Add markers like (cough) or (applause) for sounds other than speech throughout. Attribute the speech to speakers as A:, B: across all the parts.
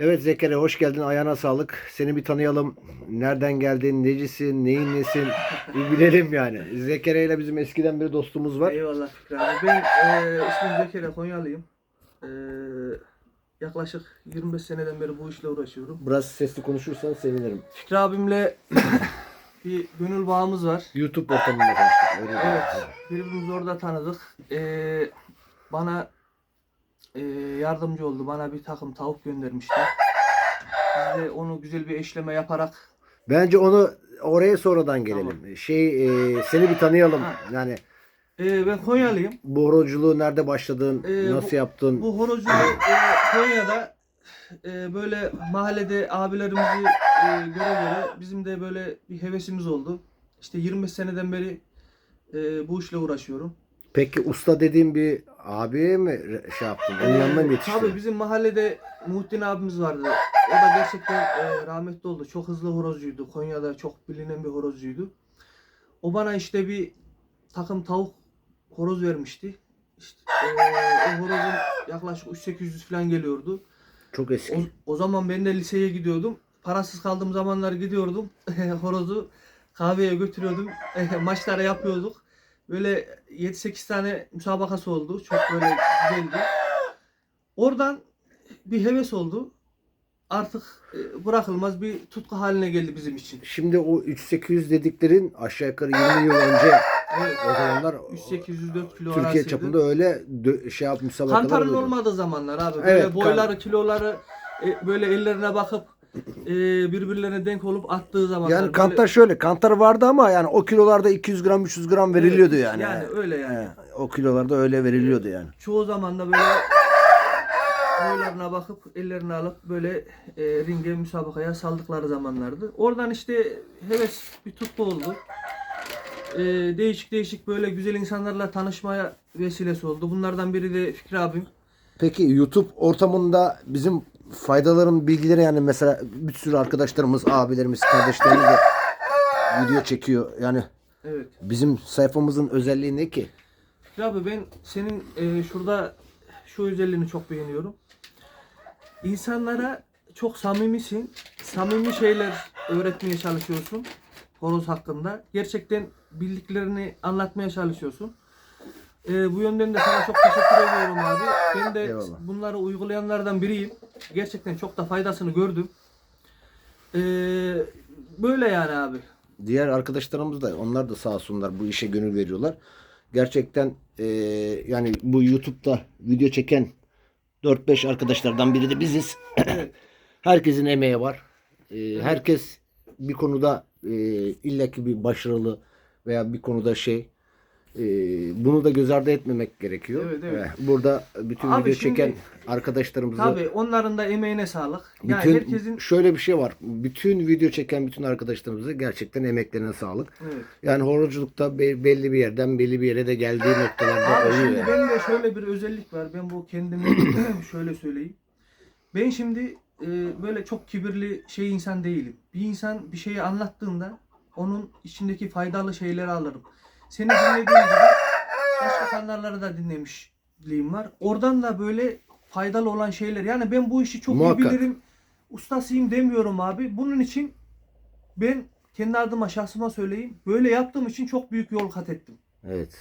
A: Evet Zekeriya hoş geldin. Ayağına sağlık. Seni bir tanıyalım. Nereden geldin, necisin, neyin nesin bir bilelim yani. Zekeriya ile bizim eskiden beri dostluğumuz var.
B: Eyvallah Fikri abi. Ben e, ismim Zekeriya Konyalıyım. E, yaklaşık 25 seneden beri bu işle uğraşıyorum.
A: Biraz sesli konuşursan sevinirim.
B: Fikri abimle (coughs) bir gönül bağımız var.
A: YouTube ortamında konuştuk. Öyle
B: Evet. Birbirimizi orada tanıdık. E, bana e, yardımcı oldu. Bana bir takım tavuk göndermişti. Biz de onu güzel bir eşleme yaparak
A: Bence onu oraya sonradan gelelim. Şey e, seni bir tanıyalım.
B: Ha.
A: Yani
B: e, ben Konyalıyım.
A: bu horoculuğu nerede başladın,
B: Ee,
A: nasıl
B: bu-
A: yaptın?
B: Bu horozculuğu e, Konya'da e, böyle mahallede abilerimizi e, göre göre bizim de böyle bir hevesimiz oldu. İşte 25 seneden beri e, bu işle uğraşıyorum.
A: Peki usta dediğin bir abiye mi şey yaptın? Onun yanına mı
B: Ee,
A: yetiştin?
B: Tabii bizim mahallede Muhittin abimiz vardı. O da gerçekten e, rahmetli oldu. Çok hızlı horozcuydu. Konya'da çok bilinen bir horozcuydu. O bana işte bir takım tavuk horoz vermişti. İşte, e, o horozun yaklaşık 3-800 falan geliyordu.
A: Çok eski.
B: O, o zaman ben de liseye gidiyordum. Parasız kaldığım zamanlar gidiyordum. (laughs) Horozu kahveye götürüyordum. (laughs) Maçlara yapıyorduk. Böyle 7-8 tane müsabakası oldu. Çok böyle güzeldi. Oradan bir heves oldu. Artık e, bırakılmaz bir tutku haline geldi bizim için.
A: Şimdi o 3800 dediklerin aşağı yukarı 20 yıl önce
B: Evet.
A: o zamanlar
B: 3-804 kilo
A: Türkiye
B: arasıydı.
A: çapında öyle şey yap müsabakalar
B: Kantarın olmadığı zamanlar abi. Böyle
A: Evet,
B: boyları, kiloları e, böyle ellerine bakıp e, birbirlerine denk olup attığı zamanlar.
A: Yani
B: böyle-
A: kantar şöyle kantar vardı ama yani o kilolarda 200 gram 300 gram veriliyordu
B: Evet,
A: yani.
B: Yani öyle yani.
A: He, o kilolarda öyle veriliyordu yani.
B: Çoğu zaman da böyle boylarına bakıp ellerini alıp böyle e, ringe müsabakaya saldıkları zamanlardı. Oradan işte heves bir tutku oldu. E, değişik değişik böyle güzel insanlarla tanışmaya vesilesi oldu. Bunlardan biri de Fikri abim.
A: Peki YouTube ortamında bizim faydaların bilgileri yani mesela bir sürü arkadaşlarımız, abilerimiz, kardeşlerimiz de video çekiyor. Yani
B: Evet.
A: bizim sayfamızın özelliği ne ki?
B: Fikri abi ben senin e, şurada şu özelliğini çok beğeniyorum. İnsanlara çok samimisin. Samimi şeyler öğretmeye çalışıyorsun. Horoz hakkında. Gerçekten bildiklerini anlatmaya çalışıyorsun. E, bu yönden de sana çok teşekkür ediyorum abi. Ben de
A: Eyvallah.
B: bunları uygulayanlardan biriyim. Gerçekten çok da faydasını gördüm. E, böyle yani abi.
A: Diğer arkadaşlarımız da onlar da sağ olsunlar bu işe gönül veriyorlar. Gerçekten eee, yani bu YouTube'da video çeken 4-5 arkadaşlardan biri de biziz. (clears throat) Herkesin emeği var. Eee, Herkes bir konuda eee illaki bir başarılı veya bir konuda şey eee, bunu da göz ardı etmemek gerekiyor.
B: Evet, evet.
A: Eh, Burada bütün
B: Abi
A: video
B: şimdi-
A: çeken arkadaşlarımıza
B: Tabii onların da emeğine sağlık. Yani
A: bütün
B: herkesin
A: şöyle bir şey var. Bütün video çeken bütün arkadaşlarımıza gerçekten emeklerine sağlık.
B: Evet.
A: Yani horozculukta be- belli bir yerden belli bir yere de geldiği noktalarda
B: Abi
A: oluyor.
B: şimdi
A: yani.
B: benim de şöyle bir özellik var. Ben bu kendimi (clears throat) şöyle söyleyeyim. Ben şimdi e, böyle çok kibirli şey insan değilim. Bir insan bir şeyi anlattığında onun içindeki faydalı şeyleri alırım. Seni dinlediğim gibi başka kanalları da dinlemişliğim var. Oradan da böyle faydalı olan şeyler. Yani ben bu işi çok
A: Muhakkak.
B: iyi bilirim. Ustasıyım demiyorum abi. Bunun için ben kendi adıma şahsıma söyleyeyim. Böyle yaptığım için çok büyük yol kat ettim.
A: Evet.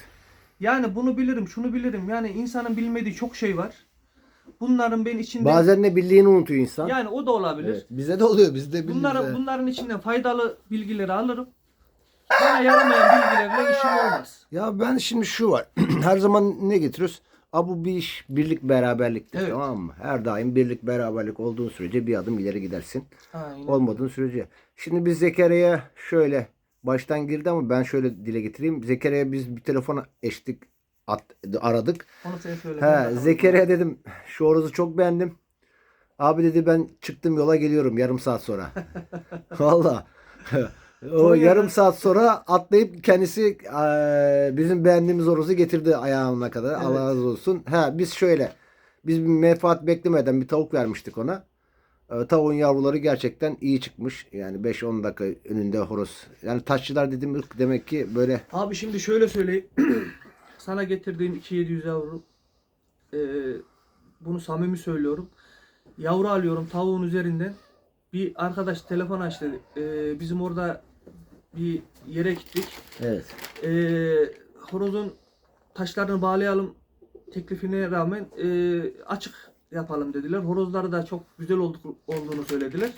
B: Yani bunu bilirim, şunu bilirim. Yani insanın bilmediği çok şey var. Bunların ben içinde
A: Bazen ne bildiğini unutuyor insan.
B: yani o da olabilir.
A: Evet, Bize de oluyor. Biz de biliriz.
B: Bunların
A: evet.
B: bunların içinden faydalı bilgileri alırım. Bana yaramayan bilgilerle işim olmaz.
A: Ya ben şimdi şu var. (clears throat) Her zaman ne getiriyoruz? Aa, bu bir iş birlik beraberliktir
B: Evet.
A: tamam mı? Her daim birlik beraberlik olduğun sürece bir adım ileri gidersin.
B: Aynen.
A: Olmadığın sürece. Şimdi biz Zekeriya'ya şöyle baştan girdi ama ben şöyle dile getireyim. Zekeriya'ya biz bir telefona eşlik at, aradık.
B: Onu sen söyle. ben
A: He,
B: bakalım.
A: Zekeriya dedim şu horozu çok beğendim. Abi dedi ben çıktım yola geliyorum yarım saat sonra. (laughs) Valla. O
B: Konya'da-
A: yarım saat sonra atlayıp kendisi eee, bizim beğendiğimiz horozu getirdi ayağına kadar.
B: Evet.
A: Allah razı olsun. Ha biz şöyle. Biz bir menfaat beklemeden bir tavuk vermiştik ona. Ee, tavuğun yavruları gerçekten iyi çıkmış. Yani 5-10 dakika önünde horoz. Yani taşçılar dediğim ırk demek ki böyle
B: Abi şimdi şöyle söyleyeyim. (clears throat) Sana getirdiğim 2700 yavru e, bunu samimi söylüyorum. yavru alıyorum tavuğun üzerinden. Bir arkadaş telefon açtı. Ee, bizim orada bir yere gittik.
A: Evet.
B: Ee, horozun taşlarını bağlayalım teklifine rağmen e, açık yapalım dediler. Horozları da çok güzel olduk, olduğunu söylediler.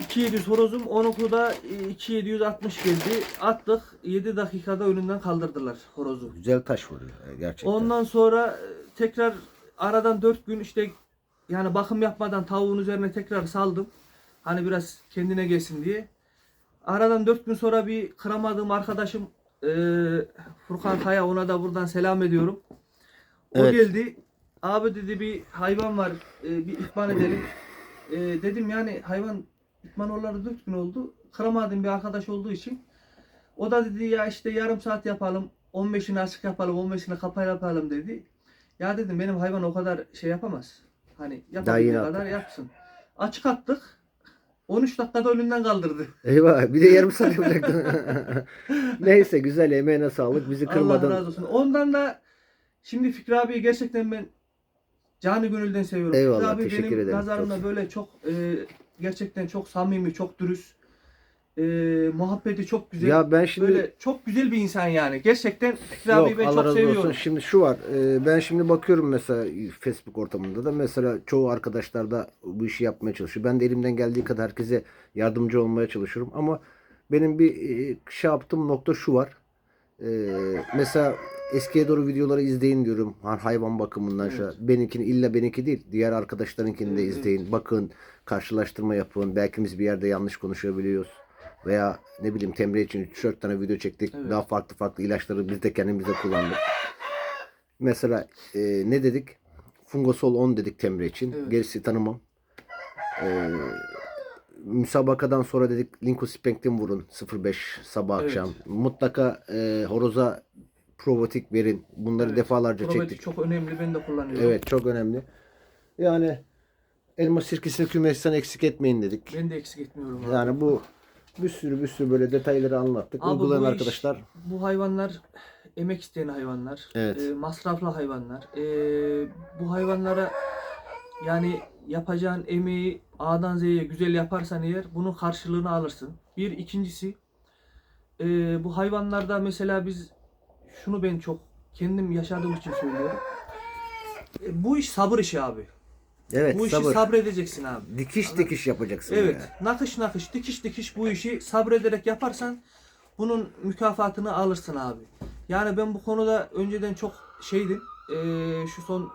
B: 2700 horozum 10 okuda 2760 geldi. Attık 7 dakikada önünden kaldırdılar horozu.
A: Güzel taş vuruyor e, gerçekten.
B: Ondan sonra e, tekrar aradan 4 gün işte yani bakım yapmadan tavuğun üzerine tekrar saldım. Hani biraz kendine gelsin diye. Aradan 4 gün sonra bir kıramadığım arkadaşım e, Furkan Kaya ona da buradan selam ediyorum. O
A: Evet.
B: geldi. Abi dedi bir hayvan var e, bir ihban edelim. E, dedim yani hayvan ihban olalı 4 gün oldu. Kıramadığım bir arkadaş olduğu için. O da dedi ya işte yarım saat yapalım. 15'ini açık yapalım, 15'ini kapalı yapalım dedi. Ya dedim benim hayvan o kadar şey yapamaz. Hani yapabildiği kadar yapsın. Açık attık. 13 dakikada önünden kaldırdı. (laughs)
A: Eyvah bir de yarım saat yapacaktın. (laughs) Neyse güzel emeğine sağlık. Bizi
B: Allah
A: kırmadın.
B: razı olsun. Ondan da şimdi Fikri abiyi gerçekten ben canı gönülden seviyorum.
A: Eyvallah,
B: Fikri abi
A: teşekkür
B: benim
A: ederim.
B: nazarımda böyle çok e, gerçekten çok samimi, çok dürüst. E, muhabbeti çok güzel.
A: Ya ben şimdi
B: Böyle çok güzel bir insan yani. Gerçekten Fikri
A: Yok,
B: abiyi ben
A: Allah
B: çok
A: razı
B: seviyorum.
A: olsun. Şimdi şu var. e, ben şimdi bakıyorum mesela Facebook ortamında da mesela çoğu arkadaşlar da bu işi yapmaya çalışıyor. Ben de elimden geldiği kadar herkese yardımcı olmaya çalışıyorum. Ama benim bir e, şey yaptığım nokta şu var. E, mesela eskiye doğru videoları izleyin diyorum. Ha- Hayvan bakımından
B: Evet.
A: şu. Benimkini illa benimki değil. Diğer arkadaşlarınkini de izleyin. Bakın, karşılaştırma yapın. Belki biz bir yerde yanlış konuşabiliyoruz. Veya ne bileyim temre için 3-4 tane video çektik.
B: Evet.
A: Daha farklı farklı ilaçları biz de kendimize kullandık. Mesela e, ne dedik? Fungosol 10 dedik temre için.
B: Evet.
A: Gerisi tanımam. E, müsabakadan sonra dedik Linkospectin vurun 05 sabah
B: Evet.
A: akşam. Mutlaka e, horoza provotik verin. Bunları
B: Evet.
A: defalarca
B: Probiyotik
A: çektik.
B: çok önemli. Ben de kullanıyorum.
A: Evet çok önemli. Yani elma sirkesini kümesten eksik etmeyin dedik.
B: Ben de eksik etmiyorum. abi.
A: Yani bu bir sürü bir sürü böyle detayları anlattık.
B: Abi
A: Uygulayan
B: bu iş-
A: arkadaşlar
B: Bu hayvanlar emek isteyen hayvanlar.
A: Evet.
B: e, masraflı hayvanlar. E, bu hayvanlara yani yapacağın emeği A'dan Z'ye güzel yaparsan eğer bunun karşılığını alırsın. Bir ikincisi e, bu hayvanlarda mesela biz şunu ben çok kendim yaşadığım için söylüyorum. E, bu iş sabır işi abi.
A: Evet
B: bu işi
A: sabır.
B: sabredeceksin abi.
A: dikiş dikiş yapacaksın.
B: Evet.
A: yani.
B: Nakış nakış, dikiş dikiş bu işi sabrederek yaparsan bunun mükafatını alırsın abi. Yani ben bu konuda önceden çok şeydim. Ee, şu son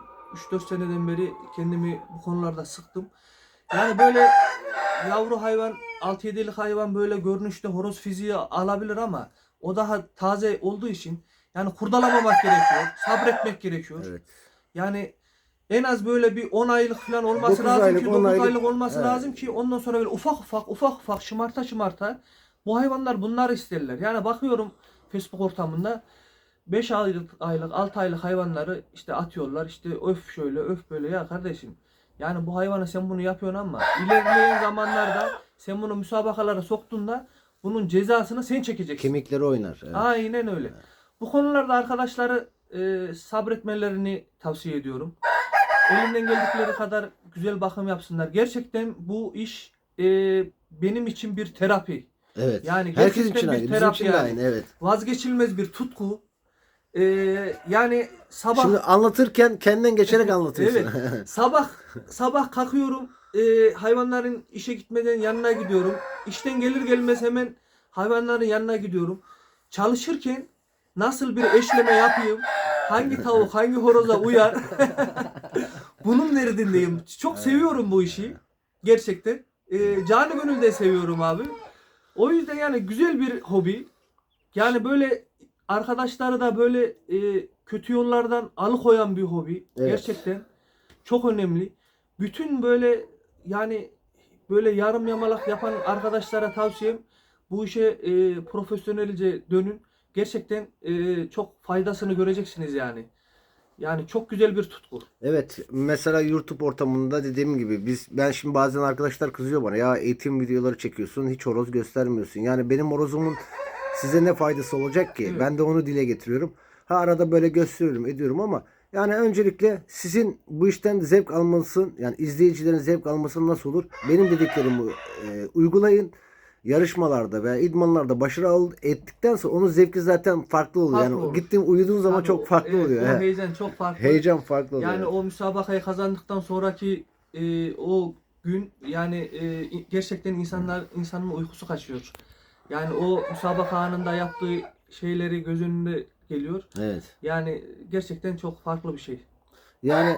B: 3-4 seneden beri kendimi bu konularda sıktım. Yani böyle yavru hayvan, 6-7'lik hayvan böyle görünüşte horoz fiziği alabilir ama o daha taze olduğu için yani kurdalamamak gerekiyor. Sabretmek gerekiyor.
A: Evet.
B: Yani en az böyle bir 10 aylık falan olması
A: Dokuz
B: lazım
A: aylık,
B: ki
A: 10
B: 9
A: aylık,
B: aylık olması
A: evet.
B: lazım ki ondan sonra böyle ufak ufak ufak ufak şımarta şımarta bu hayvanlar bunları isterler. Yani bakıyorum Facebook ortamında 5 aylık, aylık 6 aylık hayvanları işte atıyorlar işte öf şöyle öf böyle ya kardeşim. Yani bu hayvana sen bunu yapıyorsun ama ilerleyen zamanlarda sen bunu müsabakalara soktuğunda bunun cezasını sen çekeceksin.
A: Kemikleri oynar. Evet.
B: Aynen öyle. Bu konularda arkadaşları e, sabretmelerini tavsiye ediyorum. Elinden geldikleri kadar güzel bakım yapsınlar. Gerçekten bu iş e, benim için bir terapi.
A: Evet.
B: Yani
A: Herkes için
B: bir
A: aynı. Bizim
B: terapi
A: için de
B: yani.
A: aynı. Evet.
B: Vazgeçilmez bir tutku. E, yani sabah
A: Şimdi anlatırken kendinden geçerek (laughs) anlatıyorsun. (laughs)
B: sabah sabah kalkıyorum. e, hayvanların işe gitmeden yanına gidiyorum. İşten gelir gelmez hemen hayvanların yanına gidiyorum. Çalışırken nasıl bir eşleme yapayım? Hangi tavuk hangi horoza uyar? (laughs) Bunun derdindeyim. Çok seviyorum bu işi. Gerçekten. E, canı gönülden seviyorum abi. O yüzden yani güzel bir hobi. Yani böyle arkadaşları da böyle e, kötü yollardan alıkoyan bir hobi.
A: Evet.
B: Gerçekten çok önemli. Bütün böyle yani böyle yarım yamalak yapan arkadaşlara tavsiyem bu işe e, profesyonelce dönün. Gerçekten e, çok faydasını göreceksiniz yani. Yani çok güzel bir tutku.
A: Evet mesela YouTube ortamında dediğim gibi biz ben şimdi bazen arkadaşlar kızıyor bana ya eğitim videoları çekiyorsun hiç horoz göstermiyorsun. Yani benim horozumun size ne faydası olacak ki?
B: Evet.
A: Ben de onu dile getiriyorum. Ha arada böyle gösteriyorum ediyorum ama Yani öncelikle sizin bu işten zevk almasın, yani izleyicilerin zevk alması nasıl olur? Benim dediklerimi e, uygulayın. Yarışmalarda veya idmanlarda başarı ettikten sonra onun zevki zaten farklı oluyor.
B: Farklı
A: yani
B: olur.
A: gittiğin uyuduğun zaman
B: Tabii
A: çok
B: o-
A: farklı
B: evet,
A: oluyor.
B: O
A: he.
B: heyecan çok farklı.
A: Heyecan farklı oluyor.
B: Yani o müsabakayı kazandıktan sonraki e, o gün yani e, gerçekten insanlar insanın uykusu kaçıyor. Yani o müsabaka anında yaptığı şeyleri göz önünde geliyor.
A: Evet.
B: Yani gerçekten çok farklı bir şey.
A: Yani e,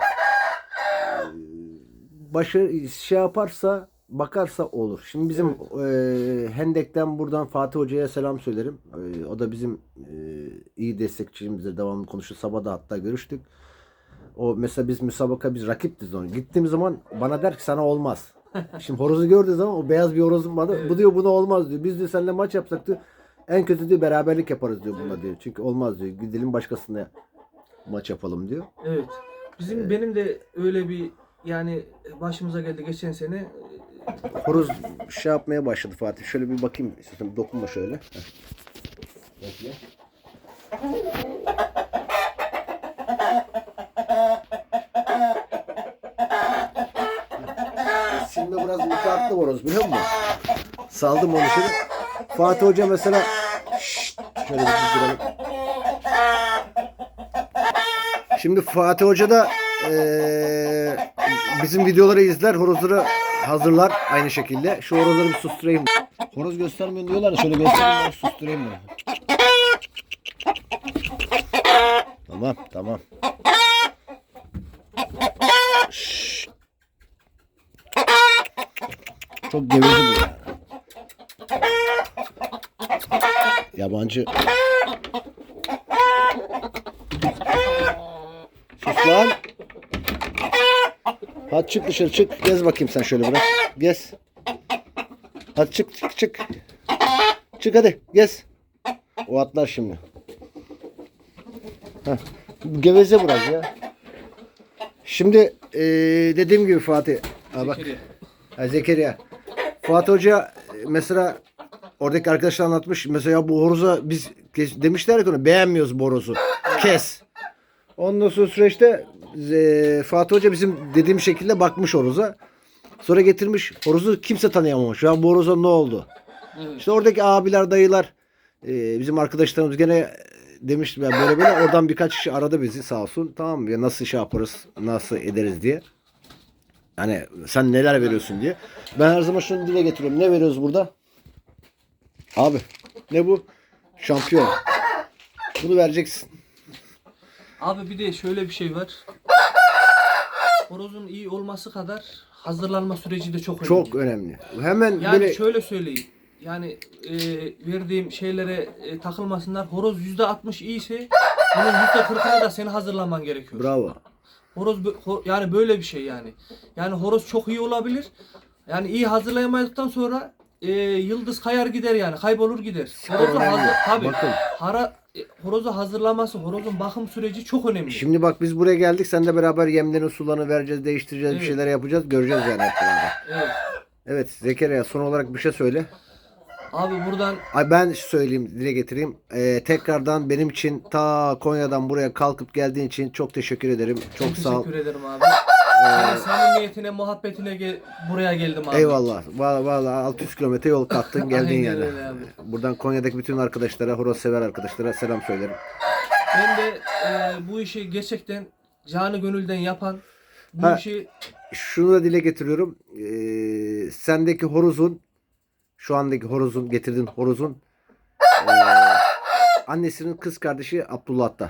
A: başı şey yaparsa bakarsa olur. Şimdi bizim e, Hendek'ten buradan Fatih Hoca'ya selam söylerim. E, o da bizim e, iyi destekçimizdir. Devamlı konuşur. Sabah da hatta görüştük. O mesela biz müsabaka biz rakiptiz onu. Gittiğim zaman bana der ki sana olmaz. (laughs) Şimdi horozu gördüğü zaman o beyaz bir horozum bana
B: Evet.
A: bu diyor buna olmaz diyor. Biz diyor seninle maç yapsak diyor. En kötü diyor beraberlik yaparız diyor buna diyor. Çünkü olmaz diyor. Gidelim başkasına maç yapalım diyor.
B: Evet. Bizim benim de öyle bir yani başımıza geldi geçen sene.
A: Horoz şey yapmaya başladı Fatih. Şöyle bir bakayım istiyorsan dokunma şöyle. Şimdi biraz mutlu horoz biliyor musun? Saldım onu şöyle. Fatih Hoca mesela Şşt, şöyle. Şimdi Fatih Hoca da eee, bizim videoları izler, horozları hazırlar aynı şekilde. Şu horozları bir susturayım. Horoz göstermiyor diyorlar şöyle göstereyim susturayım ben. Tamam, tamam. Şşt. Çok gevezi bu ya. Yabancı. Çık dışarı çık. Gez bakayım sen şöyle biraz. Gez. Hadi çık çık çık. Çık hadi gez. O atlar şimdi. Heh. Geveze biraz ya. Şimdi eee, dediğim gibi Fatih. Ha bak.
B: Zekeriya.
A: Ha, Zekeriya. Fuat Hoca e, mesela oradaki arkadaşlar anlatmış. Mesela bu horoza biz demişler ki ona beğenmiyoruz bu horozu. Kes. Ondan sonra süreçte e, Fatih Hoca bizim dediğim şekilde bakmış horoza. Sonra getirmiş. Horozu kimse tanıyamamış. Ya bu horoza ne oldu?
B: Evet.
A: İşte oradaki abiler, dayılar e, bizim arkadaşlarımız gene demiş ya böyle böyle oradan birkaç kişi aradı bizi sağ olsun. Tamam? Ya nasıl şey yaparız, nasıl ederiz diye. Hani sen neler veriyorsun diye. Ben her zaman şunu dile getiriyorum. Ne veriyoruz burada? Abi ne bu? Şampiyon. Bunu vereceksin.
B: Abi bir de şöyle bir şey var. Horozun iyi olması kadar hazırlanma süreci de çok önemli.
A: Çok önemli. Hemen
B: Yani
A: böyle
B: şöyle söyleyeyim. Yani e, verdiğim şeylere e, takılmasınlar. Horoz %60 iyiyse bunun %40'ına da seni hazırlaman gerekiyor.
A: bravo.
B: Horoz bö- ho- yani böyle bir şey yani. Yani horoz çok iyi olabilir. Yani iyi hazırlayamadıktan sonra e, yıldız kayar gider yani. Kaybolur gider. Horozu hazır tabii.
A: Bakın.
B: Hara, horozu hazırlaması, horozun bakım süreci çok önemli.
A: Şimdi bak biz buraya geldik. Seninle beraber yemlerini, sularını vereceğiz, değiştireceğiz, bir
B: Evet.
A: şeyler yapacağız. Göreceğiz yani beraber.
B: Evet.
A: Evet Zekeriya son olarak bir şey söyle.
B: Abi buradan
A: Ay ben söyleyeyim, dile getireyim. Ee, tekrardan benim için ta Konya'dan buraya kalkıp geldiğin için çok teşekkür ederim. Çok sağ ol.
B: teşekkür ederim abi. Yani samimiyetine, muhabbetine gel- buraya geldim abi.
A: Eyvallah. Vallahi, vallahi 600 kilometre yol kattın (laughs) geldin
B: Aynen
A: yani.
B: öyle abi.
A: Buradan Konya'daki bütün arkadaşlara, horoz sever arkadaşlara selam söylerim.
B: Ben de e, bu işi gerçekten canı gönülden yapan, bu
A: Ha.
B: işi
A: Şunu da dile getiriyorum. Ee, sendeki horozun, şu andaki horozun, getirdiğin horozun ee, annesinin kız kardeşi Abdullah'ta.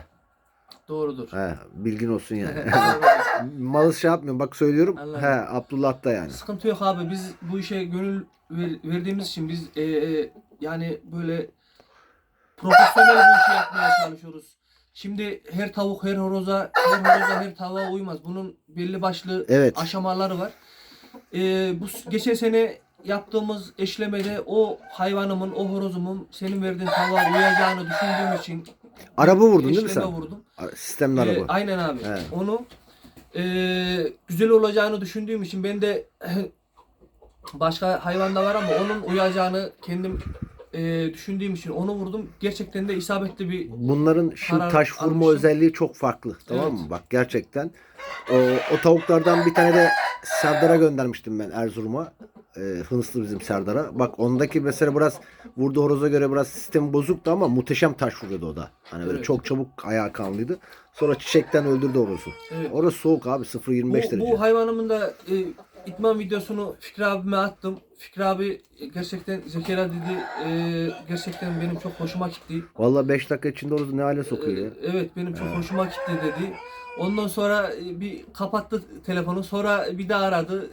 B: Doğrudur.
A: He, bilgin olsun yani. (laughs) (laughs) Malı şey yapmıyorum. Bak söylüyorum.
B: Anladım.
A: He, Abdullah'ta yani.
B: Sıkıntı yok abi. Biz bu işe gönül ver- verdiğimiz için biz e, e, yani böyle profesyonel bu işi yapmaya çalışıyoruz. Şimdi her tavuk her horoza, her horoza her tavuğa uymaz. Bunun belli başlı
A: Evet.
B: aşamaları var. E, bu geçen sene yaptığımız eşlemede o hayvanımın, o horozumun senin verdiğin tavuğa uyacağını düşündüğüm için
A: Araba vurdun değil mi sen?
B: vurdum.
A: Sistemli
B: Ee,
A: araba.
B: aynen abi.
A: Evet.
B: Onu e, güzel olacağını düşündüğüm için ben de (laughs) başka hayvan da var ama onun uyacağını kendim e, düşündüğüm için onu vurdum. Gerçekten de isabetli bir
A: Bunların şimdi
B: Karar
A: taş vurma
B: almışım.
A: özelliği çok farklı. Tamam
B: Evet.
A: mı? Bak gerçekten. O, o tavuklardan bir tane de Serdar'a göndermiştim ben Erzurum'a. Hınıslı bizim Serdar'a. Bak ondaki mesela biraz vurdu horoza göre biraz sistem bozuktu ama muhteşem taş vuruyordu o da. Hani böyle
B: Evet.
A: çok çabuk ayağa kalnıydı. Sonra çiçekten öldürdü horozu.
B: Evet.
A: Orası soğuk abi 0.25
B: bu,
A: derece.
B: bu hayvanımın da e, itman videosunu Fikri abime attım. Fikri abi gerçekten Zekeriya dedi e, gerçekten benim çok hoşuma gitti.
A: Vallahi 5 dakika içinde horozu ne hale
B: E,
A: sokuyor ya.
B: evet benim çok hoşuma gitti dedi. Ondan sonra e, bir kapattı telefonu. Sonra bir daha aradı.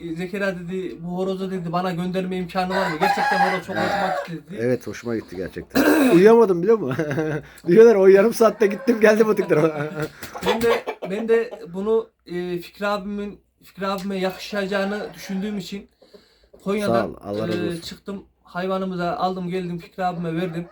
B: E, Zekeriya dedi bu horozu dedi bana gönderme imkanı var mı? Gerçekten horoz çok hoşuma gitti dedi.
A: Evet hoşuma gitti gerçekten. (clears throat) Uyuyamadım biliyor musun? (laughs) Diyorlar o yarım saatte gittim geldim o tarafa. (laughs)
B: Ben de ben de bunu e, Fikri abimin Fikri abime yakışacağını düşündüğüm için Konya'dan
A: Sağ ol, Allah razı
B: e, çıktım hayvanımıza aldım geldim Fikri abime verdim.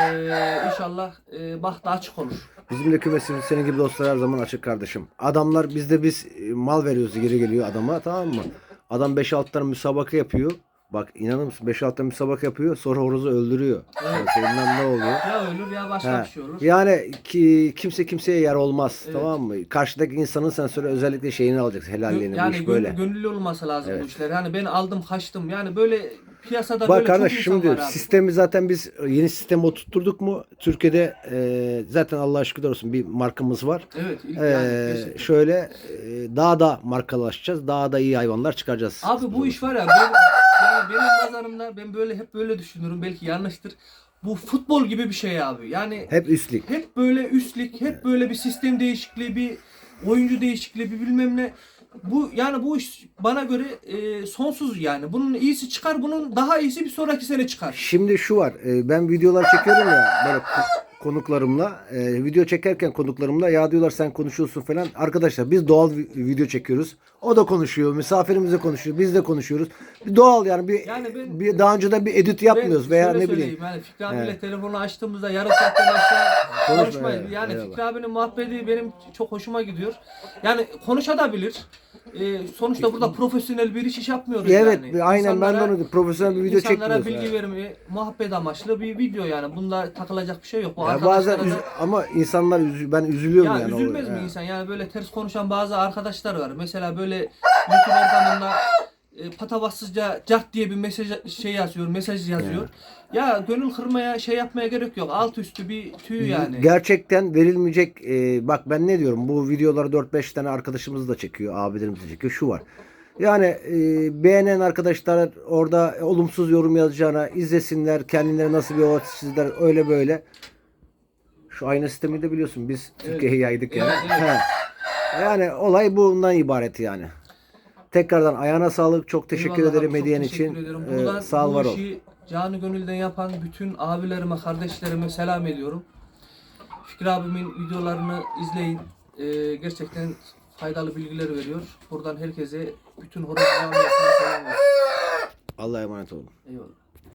B: E, inşallah e, bahtı açık olur.
A: Bizim de kümesimiz senin gibi dostlar her zaman açık kardeşim. Adamlar bizde biz e, mal veriyoruz geri geliyor adama tamam mı? Adam 5-6 tane müsabaka yapıyor. Bak inanır mısın 5-6 tane müsabaka yapıyor sonra horozu öldürüyor.
B: Evet.
A: Bilmem ne oluyor.
B: Ya ölür ya başka
A: He.
B: bir şey olur.
A: Yani ki, kimse kimseye yer olmaz
B: Evet.
A: tamam mı? Karşıdaki insanın sen sonra özellikle şeyini alacaksın helalliğini bu
B: yani
A: iş
B: gönül-
A: böyle.
B: gönüllü olması lazım
A: Evet.
B: bu işler. Yani ben aldım kaçtım. Yani böyle piyasada
A: Bak
B: böyle
A: kardeş
B: çok insan
A: şimdi
B: var abi.
A: sistemi zaten biz yeni sistemi oturtturduk mu Türkiye'de e, zaten Allah'a şükürler olsun bir markamız var.
B: Evet. ilk
A: Ee,
B: yani
A: şöyle e, daha da markalaşacağız. Daha da iyi hayvanlar çıkaracağız.
B: Abi bu iş var ya benim, yani benim nazarımda ben böyle hep böyle düşünürüm belki yanlıştır. Bu futbol gibi bir şey abi. Yani
A: hep üstlük.
B: hep böyle üstlük, hep böyle bir sistem değişikliği, bir oyuncu değişikliği, bir bilmem ne. Bu yani bu iş bana göre e, sonsuz yani. Bunun iyisi çıkar, bunun daha iyisi bir sonraki sene çıkar.
A: Şimdi şu var. e, ben videolar çekiyorum ya böyle konuklarımla. e, video çekerken konuklarımla ya diyorlar sen konuşuyorsun falan. Arkadaşlar biz doğal vi- video çekiyoruz. O da konuşuyor. Misafirimiz de konuşuyor. Biz de konuşuyoruz. Bir doğal yani bir,
B: Yani ben-
A: bir daha önceden bir edit yapmıyoruz veya ne bileyim.
B: Yani Fikri abiyle
A: Evet.
B: telefonu açtığımızda yarım saatten aşağı
A: Konuşma,
B: konuşmayız.
A: evet,
B: Yani
A: eyvallah.
B: Fikri abinin muhabbeti benim çok hoşuma gidiyor. Yani konuşabilir. Ee, sonuçta burada profesyonel bir iş, iş yapmıyoruz
A: Evet
B: yani.
A: aynen ben de
B: İnsanlara-
A: onu profesyonel bir video
B: İnsanlara
A: çekmiyoruz.
B: bilgi
A: ha.
B: verme, muhabbet amaçlı bir video yani. Bunda takılacak bir şey yok. Bu
A: Ya bazen üz- ama insanlar üzü- ben üzülüyorum
B: ya
A: yani.
B: üzülmez mi
A: ha.
B: insan? Yani böyle ters konuşan bazı arkadaşlar var. Mesela böyle YouTube ortamında e, patavatsızca cart diye bir mesaj şey yazıyor, mesaj yazıyor. Ya gönül kırmaya şey yapmaya gerek yok. Alt üstü bir tüy yani.
A: Gerçekten verilmeyecek e, bak ben ne diyorum bu videoları 4-5 tane arkadaşımız da çekiyor abilerimiz de çekiyor şu var. Yani e, beğenen arkadaşlar orada olumsuz yorum yazacağına izlesinler kendileri nasıl bir yol çizdiler öyle böyle. Şu ayna sistemini de biliyorsun biz Türkiye'ye yaydık yani. He. Yani olay bundan ibaret yani. Tekrardan ayağına sağlık. Çok teşekkür
B: Eyvallah
A: ederim
B: çok
A: hediyen
B: teşekkür
A: için.
B: ederim.
A: Ee,
B: Buradan
A: sağ ol
B: bu
A: var ol.
B: işi canı gönülden yapan bütün abilerime, kardeşlerime selam ediyorum. Fikri abimin videolarını izleyin. Ee, gerçekten faydalı bilgiler veriyor. Buradan herkese bütün horoz camiasına selam olsun.
A: Allah'a emanet olun.
B: Eyvallah.